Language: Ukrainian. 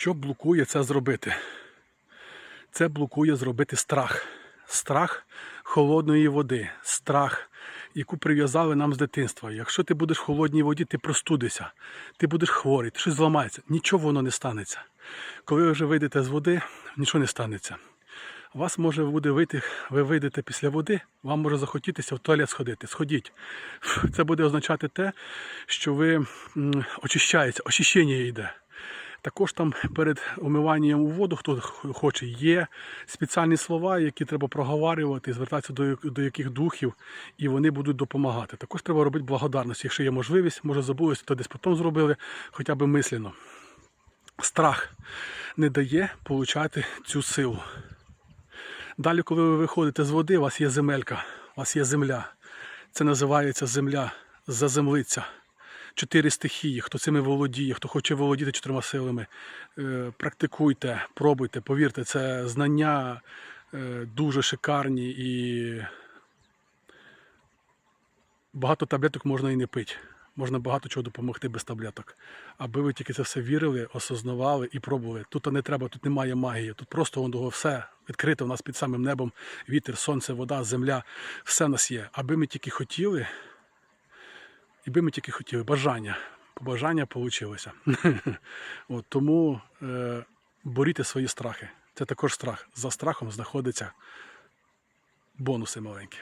Що блокує це зробити? Це блокує зробити страх. Страх холодної води, страх, яку прив'язали нам з дитинства. Якщо ти будеш в холодній воді, ти простудишся, ти будеш хворий, ти щось зламається. Нічого воно не станеться. Коли ви вже вийдете з води, нічого не станеться. Вас може буде вийти, ви вийдете після води, вам може захотітися в туалет сходити. Сходіть. Це буде означати те, що ви очищаєтеся, очищення йде. Також там перед умиванням у воду, хто хоче, є спеціальні слова, які треба проговорювати, звертатися до, до яких духів, і вони будуть допомагати. Також треба робити благодарність, якщо є можливість, може забулося, то десь потім зробили, хоча б мислено. Страх не дає получати цю силу. Далі, коли ви виходите з води, у вас є земелька, у вас є земля. Це називається земля, заземлиця. Чотири стихії. Хто цими володіє, хто хоче володіти чотирма силами, е, практикуйте, пробуйте, повірте, це знання е, дуже шикарні і багато таблеток можна і не пити. Можна багато чого допомогти без таблеток. Аби ви тільки це все вірили, осознавали і пробували. Тут не треба, тут немає магії. Тут просто воно все відкрите у нас під самим небом. Вітер, сонце, вода, земля. Все в нас є. Аби ми тільки хотіли, і би ми тільки хотіли. Бажання. Бажання вийшло. От, тому е, боріте свої страхи. Це також страх. За страхом знаходяться бонуси маленькі.